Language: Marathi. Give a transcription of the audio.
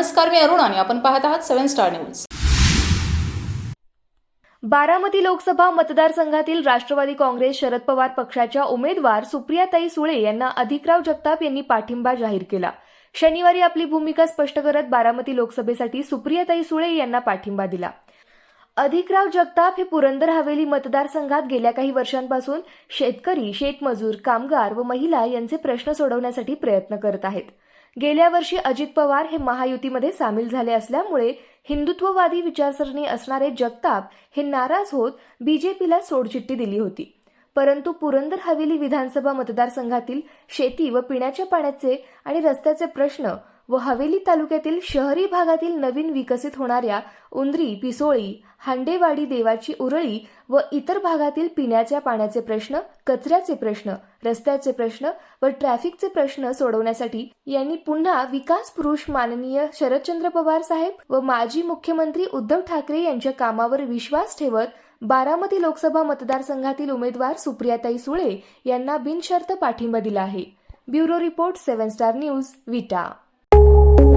नमस्कार मी अरुण आणि आपण पाहत आहात seven star news. Baramati Lok Sabha मतदारसंघातील राष्ट्रवादी काँग्रेस शरद पवार पक्षाच्या उमेदवार सुप्रियाताई सुळे यांना अधिकराव जगताप यांनी पाठिंबा जाहीर केला. शनिवारी आपली भूमिका स्पष्ट करत बारामती लोकसभेसाठी सुप्रियाताई सुळे यांना पाठिंबा दिला. अधिकराव जगताप हे पुरंदर हवेली मतदारसंघात गेल्या काही वर्षांपासून शेतकरी शेतमजूर कामगार व महिला यांचे प्रश्न सोडवण्यासाठी प्रयत्न करत आहेत. गेल्या वर्षी अजित पवार हे महायुतीमध्ये सामील झाले असल्यामुळे हिंदुत्ववादी विचारसरणी असणारे जगताप हे नाराज होत बीजेपीला सोडचिठ्ठी दिली होती. परंतु पुरंदर हवेली विधानसभा मतदारसंघातील शेती व पिण्याच्या पाण्याचे आणि रस्त्याचे प्रश्न व हवेली तालुक्यातील शहरी भागातील नवीन विकसित होणाऱ्या उंदरी पिसोळी हांडेवाडी देवाची उरळी व इतर भागातील पिण्याच्या पाण्याचे प्रश्न कचऱ्याचे प्रश्न रस्त्याचे प्रश्न व ट्रॅफिकचे प्रश्न सोडवण्यासाठी यांनी पुन्हा विकास पुरुष माननीय शरदचंद्र पवार साहेब व माजी मुख्यमंत्री उद्धव ठाकरे यांच्या कामावर विश्वास ठेवत बारामती लोकसभा मतदारसंघातील उमेदवार सुप्रियाताई सुळे यांना बिनशर्त पाठिंबा दिला आहे. Bureau report seven star news Vita. you.